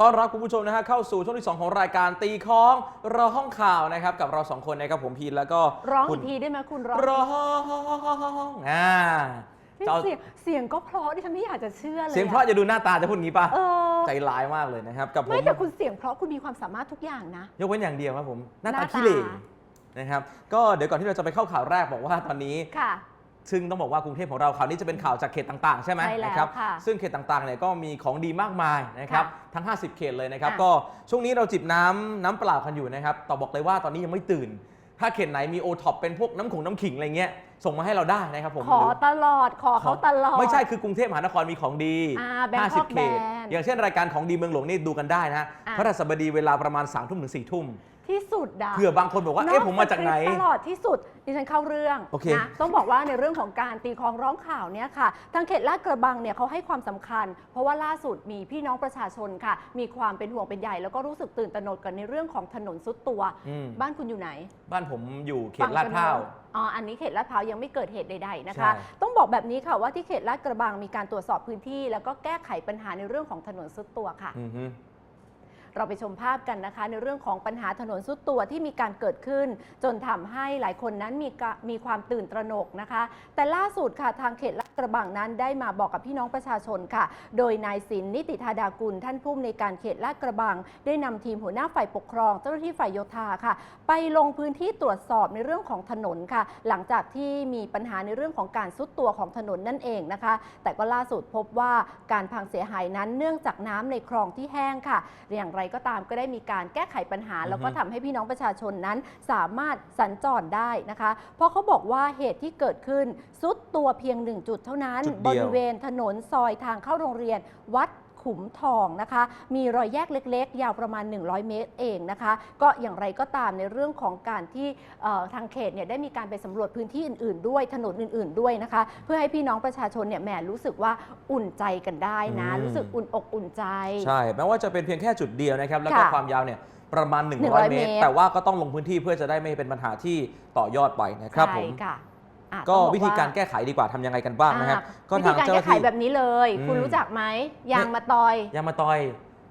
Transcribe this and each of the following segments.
ต้อนรับคุณผู้ชมนะฮะเข้าสู่ช่วงที่ 2 ของรายการตีคล้องรอห้องข่าวนะครับ กับเราสองคนนะครับผมพีนแล้วก็ร้องคุอีณกทีได้ไหมคุณร้องร้องอ่าเฮ้ยจะเอาเสียงเสียงก็เพราะดิฉันไม่อยากจะเชื่อเลยเสียงเพราะอจะดูหน้าตาจะพูดงี้ป่ะเออใจร้ายมากเลยนะครับกับผมไม่แต่คุณเสียงเพราะคุณมีความสามารถทุกอย่างนะ ยกเว้นอย่างเดียวครับผมหน้าหน้าตาตาขี้เหร่นะครับก็เดี๋ยวก่อนที่เราจะไปเข้าข่าวแรกบอกว่าตอนนี้ค่ะ ซึ่งต้องบอกว่ากรุงเทพของเราข่าวนี้จะเป็นข่าวจากเขตต่างๆ ใช่ไหมใช่แล้วนะครับค่ะซึ่งเขตต่างๆเนี่ยก็มีของดีมากมายนะครับค่ะทั้ง 50 เขตเลยนะครับอะ ก็ช่วงนี้เราจิบน้ำน้ำเปล่ากันอยู่นะครับต่อบอกเลยว่าตอนนี้ยังไม่ตื่น ถ้าเขตไหนมีโอท็อปเป็นพวกน้ำขงน้ำขิงอะไรเงี้ยส่งมาให้เราได้นะครับผมขอหรือตลอดขอเขาตลอด ไม่ใช่คือกรุงเทพมหานครมีของดี อ่า Bangkok 50 เขต Band อย่างเช่นรายการของดีเมืองหลวงนี่ดูกันได้นะฮะอะ พระราชบดีเวลาประมาณ3ามทุ่มถึงสี่ทุ่ม ที่ สุดดาเผื่อบางคนบอกว่าเอ๊ะผมมาจากไหน ตลอดที่สุดดิฉันเข้าเรื่องโอเค นะต้องบอกว่าในเรื่องของการตีคลองร้องข่าวเนี่ยค่ะทางเขตลาดกระบังเนี่ยเขาให้ความสำคัญ เพราะว่าล่าสุดมีพี่น้องประชาชนค่ะ มีความเป็นห่วงเป็นใหญ่แล้วก็รู้สึกตื่นตระหนกกันในเรื่องของถนนซุดตัว อืมบ้านคุณอยู่ไหน บ้านผมอยู่เขตลาดพร้าว อ๋อ อันนี้เขตลาดพร้าวยังไม่เกิดเหตุใดๆนะคะ ใช่ ต้องบอกแบบนี้ค่ะว่าที่เขตลาดกระบังมีการตรวจสอบพื้นที่ แล้วก็แก้ไขปัญหาในเรื่องของถนนซุดตัวค่ะ อือฮึ เราไปชมภาพกันนะคะ ในเรื่องของปัญหาถนนสุดตัวที่มีการเกิดขึ้น จนทำให้หลายคนนั้นมีมีความตื่นตระหนกนะคะ แต่ล่าสุดค่ะทางเขตลาดกระบังนั้นได้มาบอกกับพี่น้องประชาชนค่ะ โดยนายสินนิติธาดากุลท่านผู้อำนวยการเขตลาดกระบัง ได้นำทีมหัวหน้าฝ่ายปกครอง เจ้าหน้าที่ฝ่ายโยธาค่ะ ไปลงพื้นที่ตรวจสอบในเรื่องของถนนค่ะ หลังจากที่มีปัญหาในเรื่องของการซุดตัวของถนนนั่นเองนะคะ แต่ก็ล่าสุดพบว่าการพังเสียหายนั้นเนื่องจากน้ำในคลองที่แห้งค่ะอย่างไรก็ตามก็ได้มีการแก้ไขปัญหา แล้วก็ทำให้พี่น้องประชาชนนั้นสามารถสัญจรได้นะคะ เพราะเขาบอกว่าเหตุที่เกิดขึ้นซุดตัวเพียงหนึ่งจุดเท่านั้นจุดบเดียวริเวณถนนซอยทางเข้าโรงเรียนวัด ขุมทองนะคะ มีรอยแยกเล็ก ๆ ยาวประมาณ 100 เมตรเองนะคะ ก็อย่างไรก็ตามในเรื่องของการที่เอ่อทางเขตเนี่ยได้มีการไปสำรวจพื้นที่อื่น ๆ ด้วยถนนอื่น ๆ ด้วยนะคะ เพื่อให้พี่น้องประชาชนเนี่ยแหมรู้สึกว่าอุ่นใจกันได้นะอืมรู้สึกอุ่นอกอุ่นใจ ใช่แม้ว่าจะเป็นเพียงแค่จุดเดียวนะครับ แล้วก็ค่ะความยาวเนี่ยประมาณ 100 100เมตรเมตร แต่ว่าก็ต้องลงพื้นที่เพื่อจะได้ไม่เป็นปัญหาที่ต่อยอดไปนะครับผใช่มค่ะ อะก็ต้องบอวิธีการแก้ไขดีกว่าทำยังไงกันบ้างนะครับอ่ก็วิทาธีงการเจ้าหแก้น้าไขที่ แบบนี้เลย อืม คุณรู้จักไหมยางมาตอยยางมาตอย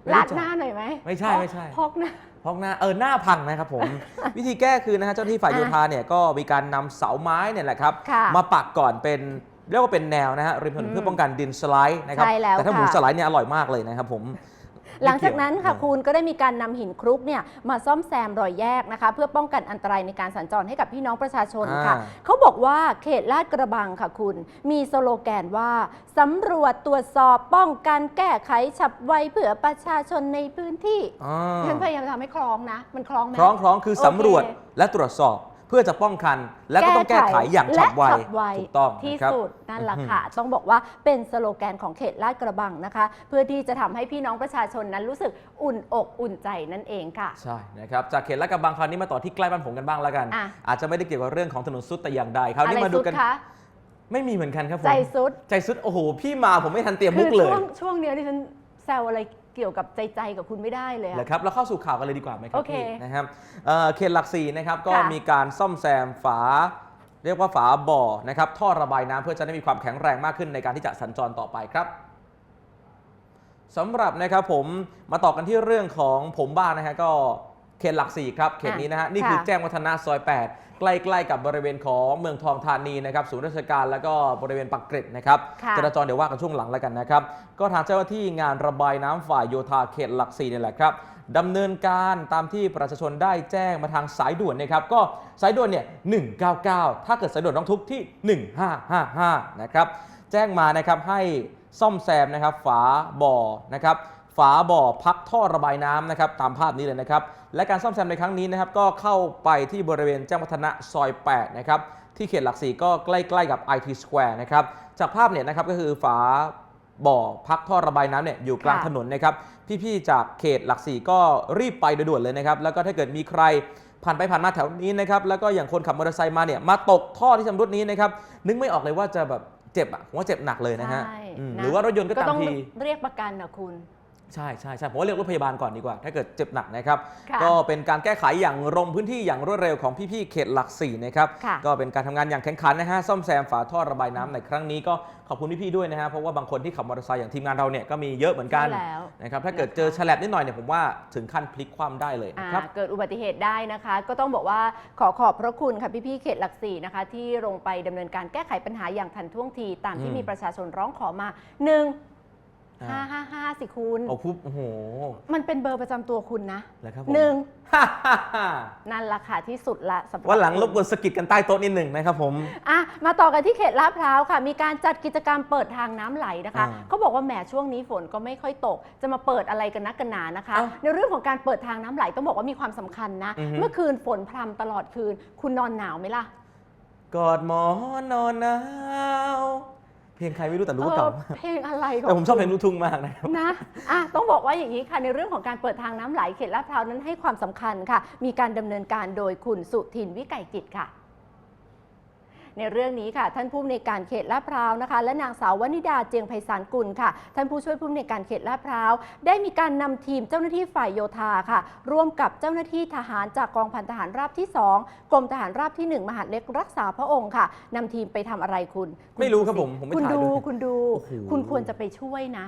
ไม่ลาดรู้จัก หน้าหน่อยไหมไม่ใช่ไม่ใช่ พกหน้าพอกหน้าเออหน้าพังนะครับผม วิธีแก้คือนะฮะเจ้าหน้าที่ฝ่ายอะโยธาเนี่ยก็มีการนำเสาไม้เนี่ยแหละครับ ค่ะมาปักก่อนเป็นเรียกว่าเป็นแนวนะฮะริมถนนอืมเพื่อป้องกันดินสไลด์นะครับใช่แล้วแต่ถ้าหมูค่ะสไลด์เนี่ยอร่อยมากเลยนะครับผม หลังจากนั้นค่ะไม่เกี่ยวคุณก็ได้มีการนำหินครุกเนี่ยมาซ่อมแซมรอยแยกนะคะ เพื่อป้องกันอันตรายในการสัญจรให้กับพี่น้องประชาชนค่ะอ่าเขาบอกว่าเขตลาดกระบังค่ะคุณ มีสโลแกนว่าสำรวจตรวจสอบป้องกันแก้ไขฉับไวเผื่อประชาชนในพื้นที่อ่าฉันพยายามทำให้คล้องนะ มันคล้องไหมคล้องคล้องคือโอเคสำรวจและตรวจสอบเพื่อจะป้องกัน และก็ต้องแก้ไขอย่างฉับไวและฉับไวถูกต้องที่นะครับสุดนั่นแหละค่ะ ต้องบอกว่าเป็นสโลแกนของเขตลาดกระบังนะคะ เพื่อที่จะทำให้พี่น้องประชาชนนั้นรู้สึกอุ่นอกอุ่นใจนั่นเองค่ะ ใช่นะครับจากเขตลาดกระบังคราวนี้มาต่อที่ใกล้บ้านผมกันบ้างแล้วกันอะอาจจะไม่ได้เกี่ยวกับเรื่องของถนนสุดแต่อย่างใดคราวอะไรนี้มาดูสุดกันคะไม่มีเหมือนกันครับผมใจสุด ใจสุดโอ้โหพี่มาผมไม่ทันเตรียมคืมุกเลยช่วงช่วงเนี้ยที่ฉันแซวอะไร เกี่ยวกับใจใจกับคุณไม่ได้เลยอะเลยครับเราเข้าสู่ข่าวกันเลยดีกว่าไหมครัโอบเคพี่นะครับเอ่อเขตหลักสี่นะครับก็ค่ะมีการซ่อมแซมฝา เรียกว่าฝาบ่อนะครับท่อระบายน้ำเพื่อจะได้มีความแข็งแรงมากขึ้นในการที่จะสัญจรต่อไปครับสำหรับนะครับผมมาต่อกันที่เรื่องของผมบ้างนะฮะก็เขตหลักสี่ครับเขตนี้นะฮะนี่คือค่ะ แจ้งวัฒนะซอย 8 ใกล้ๆกับบริเวณของเมืองทองธานีนะครับศูนย์ราชการแล้วก็บริเวณปักเกร็ดนะครับค่ะจราจรเดี๋ยวว่ากันช่วงหลังแล้วกันนะครับ ก็ทางเจ้าหน้าที่งานระบายน้ำฝ่ายโยธาเขตหลักสี่นี่แหละครับดำเนินการตามที่ประชาชนได้แจ้งมาทางสายด่วนนะครับก็สายด่วนเนี่ย199 ถ้าเกิดสายด่วนร้องทุกข์ที่ 1555นะครับแจ้งมานะครับให้ซ่อมแซมนะครับฝาบ่อนะครับ ฝาบ่อพักท่อระบายน้ำนะครับตามภาพนี้เลยนะครับและการซ่อมแซมในครั้งนี้นะครับก็เข้าไปที่บริเวณแจ้งวัฒนะซอย 8 นะครับที่เขตหลักสี่ก็ใกล้ ๆ กับ IT Square นะครับจากภาพเนี่ยนะครับก็คือฝาบ่อพักท่อระบายน้ำเนี่ยอยู่กลางค่ะถนนนะครับพี่ๆจากเขตหลักสี่ก็รีบไปโดยด่วนเลยนะครับแล้วก็ถ้าเกิดมีใครผ่านไปผ่านมาแถวนี้นะครับแล้วก็อย่างคนขับมอเตอร์ไซค์มาเนี่ยมาตกท่อที่ชำรุดนี้นะครับนึกไม่ออกเลยว่าจะแบบเจ็บอะผมว่าเจ็บหนักเลยนะฮะใช่อืมนะหรือว่ารถยนต์ก็ก็ตามต้องทีเรียกประกันนะคุณ ใช่ใช่ใช่ผมว่าเรียกรถพยาบาลก่อนดีกว่า ถ้าเกิดเจ็บหนักนะครับ ค่ะก็เป็นการแก้ไขอย่างลงพื้นที่อย่างรวดเร็วของพี่ๆเขตหลักสี่นะครับ ค่ะ ก็เป็นการทำงานอย่างแข็งขันนะฮะซ่อมแซมฝาท่อระบายน้ำในครั้งนี้ก็ขอบคุณพี่ๆด้วยนะฮะเพราะว่าบางคนที่ขับมอเตอร์ไซค์อย่างทีมงานเราเนี่ยก็มีเยอะเหมือนกันใช่แล้ว นะครับถ้าเกิดนะคะเจอฉลับนิดหน่อยเนี่ยผมว่าถึงขั้นพลิกคว่ำได้เลยอ่านะครับเกิดอุบัติเหตุได้นะคะ ก็ต้องบอกว่าขอขอบพระคุณค่ะพี่ๆเขตหลักสี่นะคะ ที่ลงไปดำเนินการแก้ไขปัญหาอย่างทันท่วงที ตามที่อืมมีประชาชนร้องขอมา 1 อ่า5 5 5สิคุณโอ้คุบโอ้โห มันเป็นเบอร์ประจำตัวคุณนะแล้วครับผม หนึ่งฮ่าฮ่าฮ่านั่นราคาที่สุดละสำรับวันหลังคุณรบกวนสะกิดกันใต้โต๊ะนิดหนึ่งนะครับผม อะมาต่อกันที่เขตลาดพร้าวค่ะ มีการจัดกิจกรรมเปิดทางน้ำไหลนะคะอ่าเขาบอกว่าแหมช่วงนี้ฝนก็ไม่ค่อยตก จะมาเปิดอะไรกันนักกันหนานะคะ เอ้าในเรื่องของการเปิดทางน้ำไหลต้องบอกว่ามีความสำคัญนะ อือฮึ เมื่อคืนฝนพรำตลอดคืน คุณนอนหนาวไหมล่ะ กอดหมอนนอนหนาวเพ ลงใครไม่รู้แต่รู้ว่าเก่าเออเพลงอะไรของแต่ผมชอบเพลงลูกทุ่งมากนะครับ นะอะต้องบอกว่าอย่างนี้ค่ะในเรื่องของการเปิดทางน้ำไหลเขตลาดพร้าวนั้นให้ความสำคัญค่ะ มีการดำเนินการโดยคุณสุทินวิไก่จิตค่ะ ในเรื่องนี้ค่ะ ท่านผู้อำนวยการเขตลาดพร้าวนะคะ และนางสาววนิดาเจียงไพศาลกุลค่ะ ท่านผู้ช่วยผู้อำนวยการเขตลาดพร้าวได้มีการนำทีมเจ้าหน้าที่ฝ่ายโยธาค่ะ ร่วมกับเจ้าหน้าที่ทหารจากกองพันทหารราบที่ 2 กรมทหารราบที่ 1 มหาดเล็กรักษาพระองค์ค่ะนำทีมไปทำอะไรคุณณไม่รู้ครับดูสิผมผมไม่คุณถ่ายดูด้วยคุณดูโอ้โหคุณควรจะไปช่วยนะ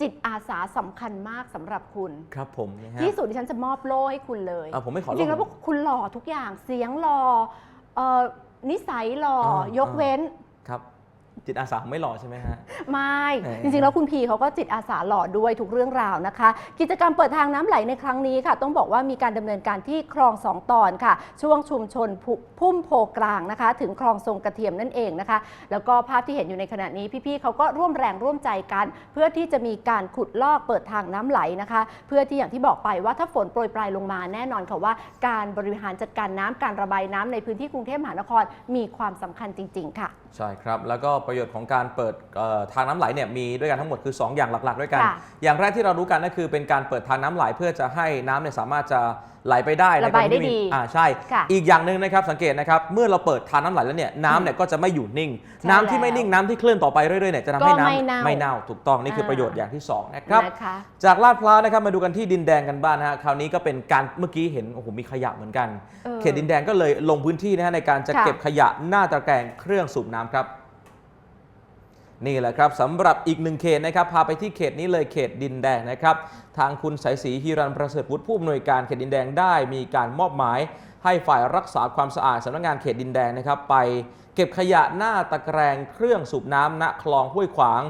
จิตอาสาสำคัญมากสำหรับคุณ ครับผมนะฮะที่สุดดิฉันจะมอบโล่ให้คุณเลยอะผมไม่ขอจริงๆแล้วลพวกคุณหล่อทุกอย่างเสียงหล่อเอ่อ นิสัยหล่ออ่ายกเว้นครับ จิตอาสาไม่หล่อใช่ไหมฮะ ไม่แหมจริงๆ แล้วคุณพีเขาก็จิตอาสาหล่อด้วยทุกเรื่องราวนะคะ กิจกรรมเปิดทางน้ำไหลในครั้งนี้ค่ะ ต้องบอกว่ามีการดำเนินการที่คลองสองตอนค่ะ ช่วงชุมชนพุพุ่มโพกลางนะคะ ถึงคลองทรงกระเทียมนั่นเองนะคะ แล้วก็ภาพที่เห็นอยู่ในขณะนี้พี่ๆเขาก็ร่วมแรงร่วมใจกัน เพื่อที่จะมีการขุดลอกเปิดทางน้ำไหลนะคะ เพื่อที่อย่างที่บอกไปว่าถ้าฝนโปรยปลายลงมาแน่นอนค่ะว่า การบริหารจัดการน้ำการระบายน้ำในพื้นที่กรุงเทพมหานครมีความสำคัญจริง ๆ ค่ะ ใช่ครับ แล้วก็ประโยชน์ของการเปิดเอ่อทางน้ำไหลเนี่ยมีด้วยกันทั้งหมดคือ 2 อย่างหลักๆ ด้วยกันค่ะอย่างแรกที่เรารู้กันก็คือเป็นการเปิดทางน้ำไหลเพื่อจะให้น้ำเนี่ยสามารถจะไหลไปได้ในระบายกณีที่ได้ดีมีอ่าใช่ค่ะอีกอย่างหนึ่งนะครับสังเกตนะครับเมื่อเราเปิดทางน้ำไหลแล้วเนี่ยน้ำเนี่ยก็จะไม่อยู่นิ่งใช่น้ำที่ไม่แล้วนิ่งน้ำที่เคลื่อนต่อไปเรื่อยๆเนี่ยจะทำให้ก็ไม่น้ำเน่าไม่เน่าถูกต้องนี่คืออ่าประโยชน์อย่างที่สองนะครับนะคะจากลาดพร้าวนะครับมาดูกันที่ดินแดงกันบ้างนะฮะคราวนี้ก็เป็นการเมื่อกี้เห็นโอ้โหมีขยะเหมือนกันเออเขตดินแดงก็เลยลงพื้นที่นะฮะในการจะค่ะเก็บขยะหน้าตะแกรงเครื่องสูบน้ำครับ นี่แหละครับสำหรับอีกหนึ่งเขตนะครับพาไปที่เขตนี้เลยเขตดินแดงนะครับ ทางคุณสายศรีฮิรันประเสริฐวุฒิผู้อำนวยการเขตดินแดงได้มีการมอบหมายให้ฝ่ายรักษาความสะอาดสำนักงานเขตดินแดงนะครับ ไปเก็บขยะหน้าตะแกรงเครื่องสูบน้ำณคลองห้วยขวาง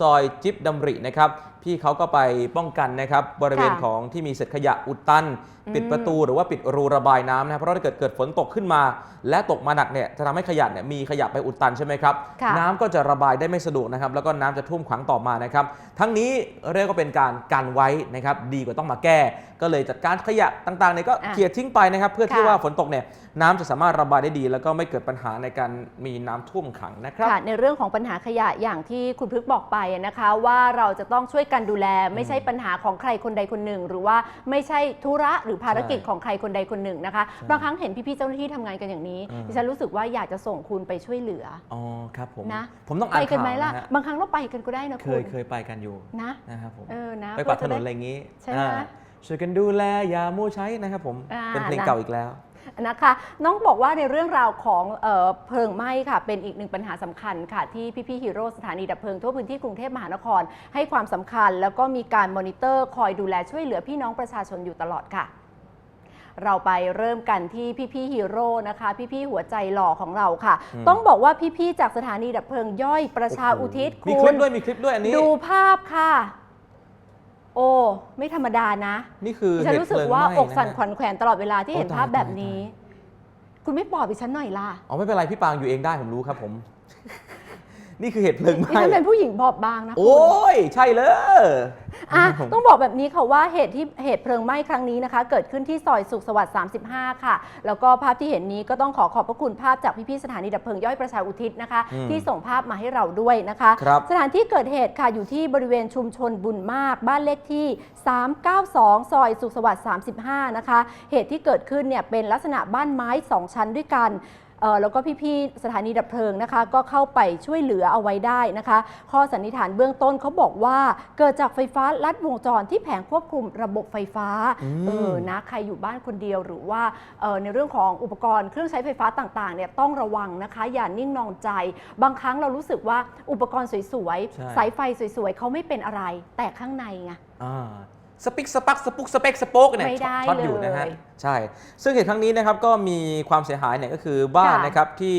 ซอยจิบดำรินะครับ พี่เขาก็ไปป้องกันนะครับบริเวณค่ะของที่มีเศษขยะอุดตันปิดประตูหรือว่าปิดรูระบายน้ำนะครับเพราะถ้าเกิดเกิดฝนตกขึ้นมา และตกมาหนักเนี่ยจะทำให้ขยะเนี่ยมีขยะไปอุดตันใช่ไหมครับ ค่ะ น้ำก็จะระบายได้ไม่สะดวกนะครับ แล้วก็น้ำจะท่วมขังต่อมานะครับ ทั้งนี้เรียกว่าเป็นการกันไว้นะครับ ดีกว่าต้องมาแก้ ก็เลยจัดการขยะต่างๆเนี่ยก็อะเคลียร์ทิ้งไปนะครับ เพื่อที่ค่ะ ว่าฝนตกเนี่ยน้ำจะสามารถระบายได้ดี แล้วก็ไม่เกิดปัญหาในการมีน้ำท่วมขังนะครับ ค่ะในเรื่องของปัญหาขยะอย่างที่คุณพฤกษ์บอกไปนะคะ ว่าเราจะต้องช่วยกันดูแล ไม่ใช่ปัญหาของใครคนใดคนหนึ่ง หรือว่าไม่ใช่ธุระหรือภารกิจใช่ของใครคนใดคนหนึ่งนะคะบางครั้งเห็นพี่ๆเจ้าหน้าที่ทำงานกันอย่างนี้อืม ดิฉันรู้สึกว่าอยากจะส่งคุณไปช่วยเหลือ อ๋อครับผมนะ ผมต้องไปอ่านกันข่าวไหมล่ะ นะฮะบางครั้งเราไปกันก็ได้นะเคคุณยเคยไปกันอยู่นะนะครับผม เออนะไปกวาดถเพื่อจะนได้นอะไรอย่างนี้ใช่ไหมอ่าช่วยกันดูแลอย่ามัวใช้นะครับผม อ่าเป็นเพลงนะ เก่าอีกแล้ว นะคะน้องบอกว่าในเรื่องราวของเออเพลิงไหม้ค่ะเป็นอีกหนึ่งปัญหาสำคัญค่ะที่พี่ๆฮีโร่สถานีดับเพลิงทั่วพื้นที่กรุงเทพมหานคร ให้ความสำคัญ แล้วก็มีการมอนิเตอร์คอยดูแลช่วยเหลือพี่น้องประชาชนอยู่ตลอดค่ะ เราไปเริ่มกันที่พี่ๆฮีโร่นะคะ พี่ๆหัวใจหล่อของเราค่ะอืมต้องบอกว่าพี่ๆจากสถานีดับเพลิงย่อยประชาอุทิศมีคุคลิณปด้วยมีคลิปด้วยอันนี้ดูภาพค่ะ โอ้ ไม่ธรรมดานะ นี่คือดิฉันเหตุรู้สึเพกลิงว่าไหม้อกสั่นนะขวัญแขวนตลอดเวลาที่เห็นโอ้ตายภาพแบบตายนี้ คุณไม่ปลอบดิฉันหน่อยล่ะ อ๋อไม่เป็นไรพี่ปางอยู่เองได้ผมรู้ครับผม นี่คือเหตุเพลิงไหดิม้ฉันเป็นผู้หญิงบอบบางนะคุณ โอ้ย ใช่เลย อะต้องบอกแบบนี้ค่ะว่าเหตุที่เหตุเพลิงไหม้ครั้งนี้นะคะ เกิดขึ้นที่ซอยสุขสวัสดิ์ 35 ค่ะ แล้วก็ภาพที่เห็นนี้ก็ต้องขอขอบพระคุณภาพจากพี่ๆสถานีดับเพลิงย่อยประชาอุทิศนะคะ อืมที่ส่งภาพมาให้เราด้วยนะคะ ครับ สถานที่เกิดเหตุค่ะอยู่ที่บริเวณชุมชนบุญมาก บ้านเลขที่ 392 ซอยสุขสวัสดิ์ 35 นะคะ เหตุที่เกิดขึ้นเนี่ยเป็นลักษณะบ้านไม้ 2 ชั้นด้วยกันเอ่อ แล้วก็พี่ๆสถานีดับเพลิงนะคะ ก็เข้าไปช่วยเหลือเอาไว้ได้นะคะ ข้อสันนิษฐานเบื้องต้นเขาบอกว่า เกิดจากไฟฟ้าลัดวงจรที่แผงควบคุมระบบไฟฟ้าอืมเออนะใครอยู่บ้านคนเดียวหรือว่าเอ่อในเรื่องของอุปกรณ์เครื่องใช้ไฟฟ้าต่างๆเนี่ยต้องระวังนะคะ อย่านิ่งนอนใจ บางครั้งเรารู้สึกว่าอุปกรณ์สวยใช่ๆสายไฟสวยๆเขาไม่เป็นอะไร แต่ข้างในไงอ่าสปิกสปักสปุกสเปกสโป๊กเนี่ยไม่ได้ช็อตอยู่นะฮะเลยใช่ ซึ่งเหตุครั้งนี้นะครับก็มีความเสียหายเนี่ยก็คือบ้านค่ะนะครับที่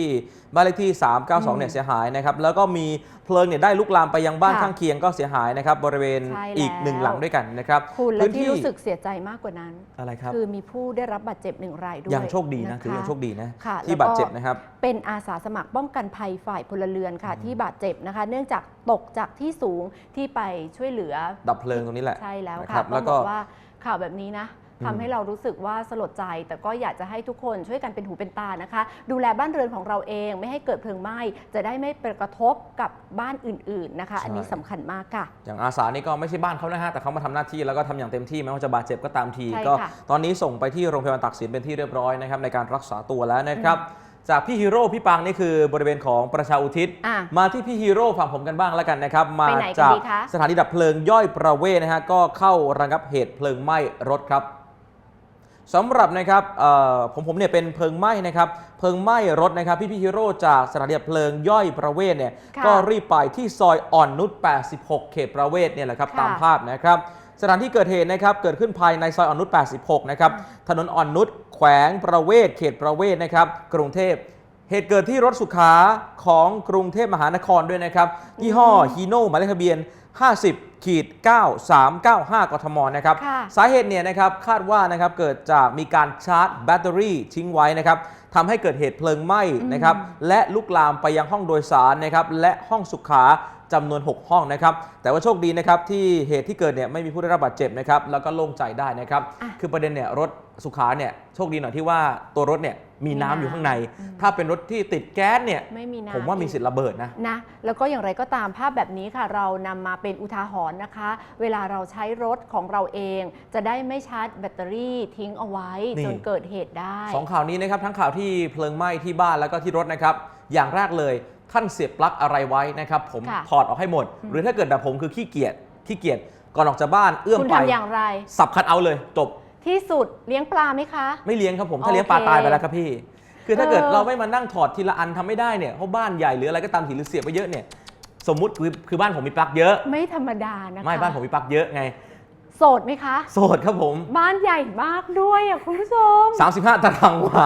บ้านเลขที่ 392 เนี่ยเสียหายนะครับแล้วก็มีเพลิงเนี่ยได้ลุกลามไปยังบ้านค่ะข้างเคียงก็เสียหายนะครับบริเวณใช่อีกแล้วหนึ่งหลังด้วยกันนะครับคุณและพื้นที่รู้สึกเสียใจมากกว่านั้น อะไรครับคือมีผู้ได้รับบาดเจ็บหนึ่งรายด้วยยังโชคดีนะคถือยังโชคดีนะค่ะที่แล้วก็บาดเจ็บนะครับ เป็นอาสาสมัครป้องกันภัยฝ่ายพลเรือนค่ะที่บาดเจ็บนะคะ เนื่องจากตกจากที่สูงที่ไปช่วยเหลือดับเพลิงตรงนี้แหละ ใช่แล้วนะคค่ะรับต้แล้องวก็ บอกว่าข่าวแบบนี้นะอืม ทำให้เรารู้สึกว่าสลดใจ แต่ก็อยากจะให้ทุกคนช่วยกันเป็นหูเป็นตานะคะ ดูแลบ้านเรือนของเราเองไม่ให้เกิดเพลิงไหม้จะได้ไม่ไปกระทบกับบ้านอื่น ๆนะคะ อันนี้สำคัญมากค่ะ อย่างอาสานี่ก็ไม่ใช่บ้านเขานะฮะแต่เขามาทำหน้าที่แล้วก็ทำอย่างเต็มที่แม้ว่าจะบาดเจ็บก็ตามทีใช่ก็ค่ะตอนนี้ส่งไปที่โรงพยาบาลตักสินเป็นที่เรียบร้อยนะครับในการรักษาตัวแล้วนะครับจากพี่ฮีโร่พี่ปังนี่คือบริเวณของประชาอุทิศอะมาที่พี่ฮีโร่ฝั่งผมกันบ้างแล้วกันนะครับ มาไปไหนกันจากดีคะสถานีดับเพลิงย่อยประเวศนะฮะก็เข้าระงับเหตุเพลิงไหม้รถครับ สำหรับนะครับเอ่อผมผมเนี่ยเป็นเพลิงไหม้นะครับเพลิงไหม้รถนะครับพี่พี่ฮีโร่จากสถานีดับเพลิงย่อยประเวศเนี่ยค่ะก็รีบไปที่ซอยอ่อนนุช 86 เขตประเวศเนี่ยแหละครับค่ะตามภาพนะครับสถานที่เกิดเหตุนะครับเกิดขึ้นภายในซอยอ่อนนุช 86 นะครับถนนอ่อนนุชแขวงประเวศเขตประเวศนะครับกรุงเทพเหตุเกิดที่รถสุขาของกรุงเทพมหานครด้วยนะครับยี่ห้อฮีโน่หมายเลขทะเบียน 50ขีด9395 กทมนะครับค่ะสาเหตุเนี่ยนะครับคาดว่านะครับเกิดจากมีการชาร์จแบตเตอรี่ทิ้งไว้นะครับทำให้เกิดเหตุเพลิงไหม้นะครับและลุกลามไปยังห้องโดยสารนะครับและห้องสุขา จำนวน 6 ห้องนะครับ แต่ว่าโชคดีนะครับที่เหตุที่เกิดเนี่ยไม่มีผู้ได้รับบาดเจ็บนะครับ แล้วก็โล่งใจได้นะครับ อะคือประเด็นเนี่ยรถสุขาเนี่ยโชคดีหน่อยที่ว่าตัวรถเนี่ยมีน้ำอยู่ข้างในถ้าเป็นรถที่ติดแก๊สเนี่ยไม่มีน้ำผมว่ามีสิทธิ์ระเบิดนะ นะ แล้วก็อย่างไรก็ตามภาพแบบนี้ค่ะ เรานำมาเป็นอุทาหรณ์นะคะ เวลาเราใช้รถของเราเอง จะได้ไม่ชาร์จแบตเตอรี่ทิ้งเอาไว้ นี่ จนเกิดเหตุได้ สองข่าวนี้นะครับทั้งข่าวที่เพลิงไหม้ที่บ้านแล้วก็ที่รถนะครับ อย่างแรกเลย ท่านเสียบปลั๊กอะไรไว้นะครับผมค่ะ ถอดออกให้หมด หรือถ้าเกิดแบบผมคือขี้เกียจขี้เกียจก่อนออกจากบ้านเอื้อมคุณไปทำอย่างไร สับคัดเอาท์เลยจบ ที่สุดเลี้ยงปลาไหมคะ ไม่เลี้ยงครับผม ถ้าโอเคเลี้ยงปลาตายไปแล้วครับพี่ คือถ้าเกิดเออ เราไม่มานั่งถอดทีละอันทำไม่ได้เนี่ย เพราะบ้านใหญ่หรืออะไรก็ตามทีหรือเสียบไปเยอะเนี่ย สมมุติคือคือบ้านผมมีปลั๊กเยอะ ไม่ธรรมดานะคะไม่บ้านผมมีปลั๊กเยอะไง โสดไหมคะ โสดครับผม บ้านใหญ่มากด้วยอะคุณผู้ชม 35 ตารางวา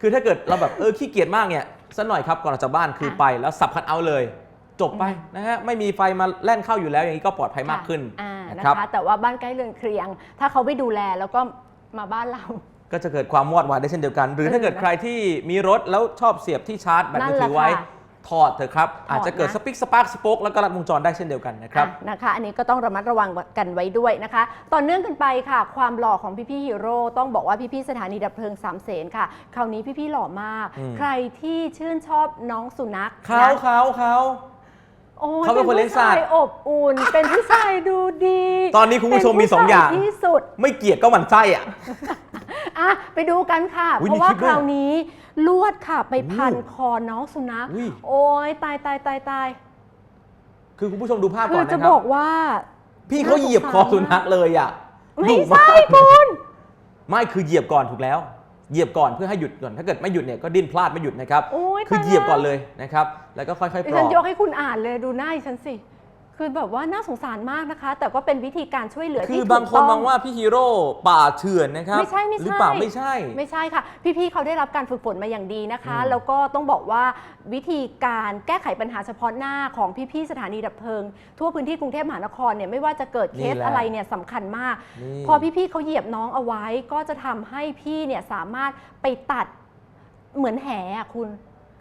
คือถ้าเกิดเราแบบเออขี้เกียจมากเนี่ย สักหน่อยครับก่อนออกจากบ้านคือค่ะไปแล้วสับคัดเอาท์เลย จบไปนะฮะไม่มีไฟมาแล่นเข้าอยู่แล้วอย่างนี้ก็ปลอดภัยมากขึ้นอ่านะนะครับคะแต่ว่าบ้านใกล้เรือนเคียง ถ้าเขาไม่ดูแลแล้วก็มาบ้านเราก็จะเกิดความมอดวายได้เช่นเดียวกัน หรือถ้าเกิดเออใครที่มีรถแล้วชอบเสียบที่ชาร์จแบตมือถือไว้นั่นแหละค่ะ ถอดเถอะครับถอดอาจจะเกิดนะสปิกสปาร์กสโป๊กแล้วก็รัดวงจรได้เช่นเดียวกันนะครับอะนะคะ อันนี้ก็ต้องระมัดระวังกันไว้ด้วยนะคะ ต่อเนื่องกันไปค่ะ ความหล่อของพี่ๆฮีโร่ต้องบอกว่าพี่ๆสถานีดับเพลิงสามเสนค่ะ คราวนี้พี่ๆหล่อมากอืมใครที่ชื่นชอบน้องสุนัขเขานะเขาเขาโอ้ยเขาเป็นคนเลี้ยงสัตว์ผู้ชายอบอุ่น เป็นผู้ชายดูดี ตอนนี้คุณผู้ชมมีสองเป็นผู้ชอย่างที่สุด ไม่เกลียดก็หมั่นไส้อะ อะไปดูกันค่ะ อุ๊ยเพราะว่ามีคลิปด้วยคราวนี้ลวดค่ะไปพันอู้คอน้องสุนัข อุ้ยโอ้ยตายตายตายตายคือคุณผู้ชมดูภาพคืก่ออนนะจะครับบอกว่า พี่เขาเหยียบคอสุนัขเลยอะไม่ดุใช่มากคุณไม่คือเหยียบก่อนถูกแล้ว เหยียบก่อนเพื่อให้หยุดก่อนถ้าเกิดไม่หยุดเนี่ยก็ดิ้นพลาดไม่หยุดนะครับโอ้ยคือตาเหยียบก่อนแวเลยนะครับ แล้วก็ค่อยๆดิปลฉัอนบ ยกให้คุณอ่านเลยดูหน้าดิฉันสิ คือแบบว่าน่าสงสารมากนะคะ แต่ก็เป็นวิธีการช่วยเหลือคืที่อถูกบางคนต้ มองว่าพี่ฮีโร่ป่าเถื่อนนะครับ ไม่ใช่ไม่ใช่ หรือเปล่าไม่ใช่ ไม่ใช่ค่ะ พี่ๆเขาได้รับการฝึกฝนมาอย่างดีนะคะ อืมแล้วก็ต้องบอกว่าวิธีการแก้ไขปัญหาเฉพาะหน้าของพี่ๆสถานีดับเพลิง ทั่วพื้นที่กรุงเทพมหานครเนี่ยไม่ว่าจะเกิดเคสอะไรเนี่ยสำคัญมาก นี่พอพี่ๆเขาเหยียบน้องเอาไว้ ก็จะทำให้พี่เนี่ยสามารถไปตัดเหมือนแหอะคุณ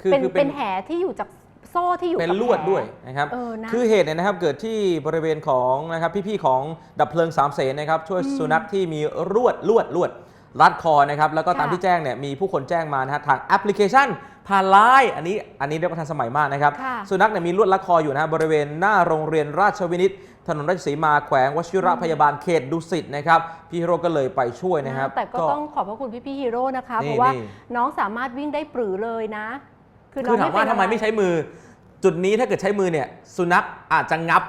คือเป็นคือเป็นแหที่อยู่จาก โซ่ที่อยู่เป็นกับลวดแหด้วยนะครับเออนะคือเหตุเนี่ยนะครับเกิดที่บริเวณของนะครับพี่ๆของดับเพลิงสามเสนนะครับช่วยอืมสุนัขที่มีรวดลวดลวดรัดคอนะครับแล้วก็ตามค่ะที่แจ้งเนี่ยมีผู้คนแจ้งมานะฮะทางแอปพลิเคชันผ่านไลน์อันนี้อันนี้เรียกว่าทันสมัยมากนะครับค่ะสุนัขเนี่ยมีลวดลัดคออยู่นะฮะบริเวณหน้าโรงเรียนราชวินิตถนนราชสีมาแขวงวชิระพยาบาลเขตดุสิตนะครับ พี่ฮีโร่ก็เลยไปช่วยนะครับ แต่ก็ต้องขอบพระคุณพี่พี่ๆฮีโร่นะคะนี่เพราะว่านี่น้องสามารถวิ่งได้ปรือเลยนะ คือน้คือองถามว่าเป็นทำไมอะรไม่ใช้มือ จุดนี้ถ้าเกิดใช้มือเนี่ย สุนัขอาจจะงับ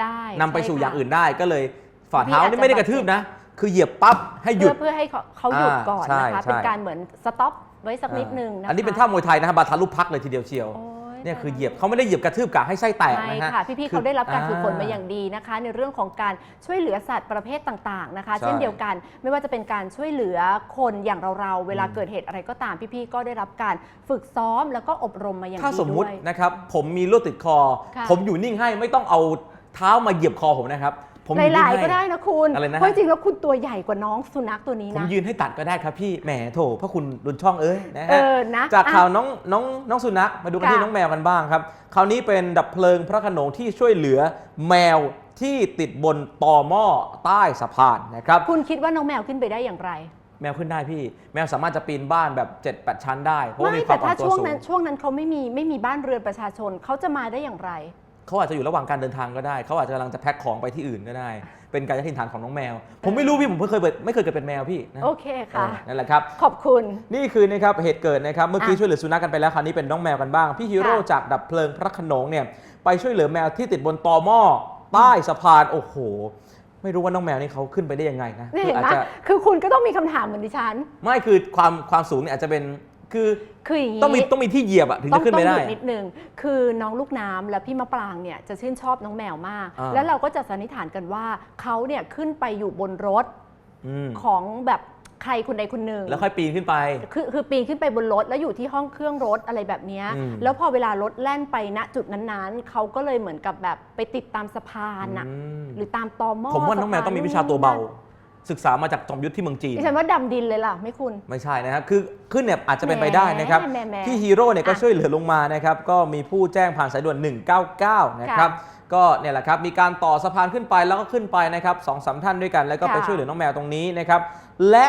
ได้นำไปสู่ใช่อย่างค่ะอื่นได้ก็เลยฝ่าเท้าพี่อาจนี่จะไม่ได้กระทืบนะ คือเหยียบปั๊บให้หยุดเพื่อเพื่อให้เขาเขาหยุดอ่าก่อนใช่นะคะใช่ เป็นการเหมือนสต็อปไว้สักนิดนึงนะคะอันนี้เป็นท่ามวยไทยนะครับบาทารุพักเลยทีเดียวเชียว โอ้ เนี่ยคือเหยียบเขาไม่ได้เหยียบกระทืบกะให้ไส้แตกใช่นะฮะค่ะพี่ๆคือเขาได้รับการฝึกฝนมาอ่าอย่างดีนะคะ ในเรื่องของการช่วยเหลือสัตว์ประเภทต่างๆนะคะใช่เช่นเดียวกันไม่ว่าจะเป็นการช่วยเหลือคนอย่างเราๆเวลาอืมเกิดเหตุอะไรก็ตามพี่ๆก็ได้รับการฝึกซ้อมแล้วก็อบรมมาอย่างถ้าดีสมมุติด้วยนะครับผมมีลวดติดคอค่ะผมอยู่นิ่งให้ไม่ต้องเอาเท้ามาเหยียบคอผมนะครับ ผมอยู่หนิ่ลางยให้ๆก็ได้นะคุณอะไรนะฮะ เพราะจริงๆแล้วคุณตัวใหญ่กว่าน้องสุนัขตัวนี้ผมนะ ยืนให้ตัดก็ได้ครับพี่แหมโถพระคุณรุนช่องเอ้ยนะเอฮะอนะจากข่าวอะ น้องน้องน้องสุนัขมาดูกันค่ะ ที่น้องแมวกันบ้างครับ คราวนี้เป็นดับเพลิงพระโขนงที่ช่วยเหลือแมวที่ติดบนตอหม้อใต้สะพานนะครับ คุณคิดว่าน้องแมวขึ้นไปได้อย่างไร แมวขึ้นได้พี่ แมวสามารถจะปีนบ้านแบบ7-8ชั้นได้เพราะว่าไม่มีควาแต่มอ่อถ้านตัวช่วงสูนั้นงช่วงนั้นเขาไม่มีไม่มีบ้านเรือนประชาชนเขาจะมาได้อย่างไร เขาอาจจะอยู่ระหว่างการเดินทางก็ได้ เขาอาจจะกำลังจะแพ็คของไปที่อื่นก็ได้ เป็นการย้ายถิ่นฐานของน้องแมว ผมไม่รู้พี่ผมไม่เคยเปิดไม่เคยเกิดเป็นแมวพี่นะโอเคค่ะ เออนั่นแหละครับ ขอบคุณ นี่คือนะครับเหตุเกิดนะครับเมื่อกี้อะช่วยเหลือสุนัขกันไปแล้วคราวนี้เป็นน้องแมวกันบ้าง พี่ฮีโร่ค่ะ จากดับเพลิงพระโขนงเนี่ยไปช่วยเหลือแมวที่ติดบนตอหม้อใต้สะพานโอ้โห ไม่รู้ว่าน้องแมวนี่เขาขึ้นไปได้ยังไงนะนี่คืเห็นอาจไหมจะคือคุณก็ต้องมีคำถามเหมือนดิฉัน ไม่คือความความสูงเนี่ยอาจจะเป็น คือคืออย่างนี้ต้องมีต้องมีที่เหยียบอะถึงต้อจะงขึ้นต้อไปงหได้ยุดนิดนึงคือน้องลูกน้ำและพี่มะปรางเนี่ยจะชื่นชอบน้องแมวมาก อ่า แล้วเราก็จะสันนิษฐานกันว่าเขาเนี่ยขึ้นไปอยู่บนรถอืมของแบบใครคนใดคนหนึ่ง แล้วค่อยปีนขึ้นไป คือคือปีนขึ้นไปบนรถแล้วอยู่ที่ห้องเครื่องรถอะไรแบบเนี้ยอืม แล้วพอเวลารถแล่นไปณจุดนั้นๆ เขาก็เลยเหมือนกับแบบไปติดตามสะพานน่ะอืมหรือตามตอหม้อผมว่าน้องแมวสะพต้องมีวิชาตัวเบา ศึกษามาจากจอมยุทธที่เมืองจีน ดิฉันว่าดำดินเลยล่ะไม่คุณ ไม่ใช่นะครับ คือขึ้นเนี่ยอาจจะเป็นไปแหมได้นะครับ แหมแหมพี่ฮีโร่เนี่ยก็อะช่วยเหลือลงมานะครับ ก็มีผู้แจ้งผ่านสายด่วน 199 นะครับ ก็เนี่ยแหละครับ มีการต่อสะพานขึ้นไปแล้วก็ขึ้นไปนะครับสองสามท่านด้วยกัน แล้วก็ไปค่ะ ช่วยเหลือน้องแมวตรงนี้นะครับ และ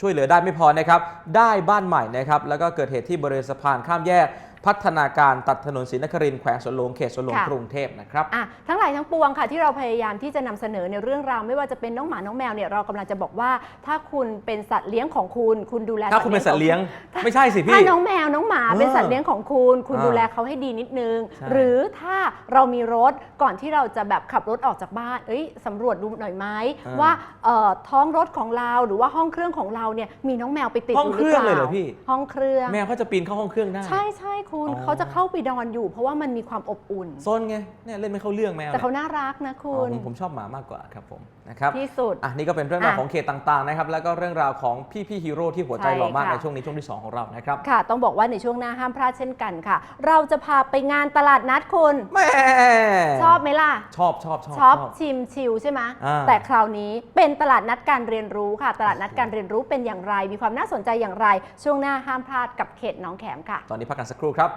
ช่วยเหลือได้ไม่พอนะครับ ได้บ้านใหม่นะครับ แล้วก็เกิดเหตุที่บริเวณสะพานข้ามแยก พัฒนาการตัดถนนศรีนครินทร์แขวงสวนหลวงเขตสวนหลวงค่ะกรุงเทพนะครับอะทั้งหลายทั้งปวงค่ะที่เราพยายามที่จะนำเสนอในเรื่องราวไม่ว่าจะเป็นน้องหมาน้องแมวเนี่ยเรากำลังจะบอกว่า ถ้าคุณเป็นสัตว์เลี้ยงของคุณ คุณดูแลถ้าคุณเป็นสัตว์เลี้ยงของไม่ใช่สิถ้าพี่น้องแมวน้องหมาเออเป็นสัตว์เลี้ยงของคุณ คุณอ่าดูแลเขาให้ดีนิดนึงใช่หรือถ้าเรามีรถก่อนที่เราจะแบบขับรถออกจากบ้านเอ้ยสำรวจดูหน่อยไหมอ่าว่าเอ่อท้องรถของเราหรือว่าห้องเครื่องของเราเนี่ยมีน้องแมวไปติดห้องยู่เครื่องปาเลยเหรอพี่ห้องเครื่องแมวเขาจะปีนเข้าห้องเครื่องได้ใช่ใช่คุณอ๋อ เขาจะเข้าไปนอนอยู่ เพราะว่ามันมีความอบอุ่น ซนไงเนี่ยเล่นไม่เข้าเรื่องแมวแต่เนี่ยเขาน่ารักนะอ๋คุอณ ผมผมชอบหมามากกว่าครับผม นะครับที่สุด อะนี่ก็เป็นเรื่องราวอะของเขตต่างๆนะครับแล้วก็เรื่องราวของพี่พี่ๆฮีโร่ที่หัวใจใช่หล่อมากค่ะในช่วงนี้ช่วงที่ 2 ของเรานะครับค่ะ ต้องบอกว่าในช่วงหน้าห้ามพลาดเช่นกันค่ะ เราจะพาไปงานตลาดนัดคุณแม่ชอบไหมล่ะ ชอบชอบชอบช็อปชิมชิลใช่ไหมอ่าแต่คราวนี้เป็นตลาดนัดการเรียนรู้ค่ะ ตลาดนัดการเรียนรู้เป็นอย่างไร มีความน่าสนใจอย่างไร ช่วงหน้าห้ามพลาดกับเขตหน้องแขมค่ะ ตอนนี้พักกันสักครู่ครับ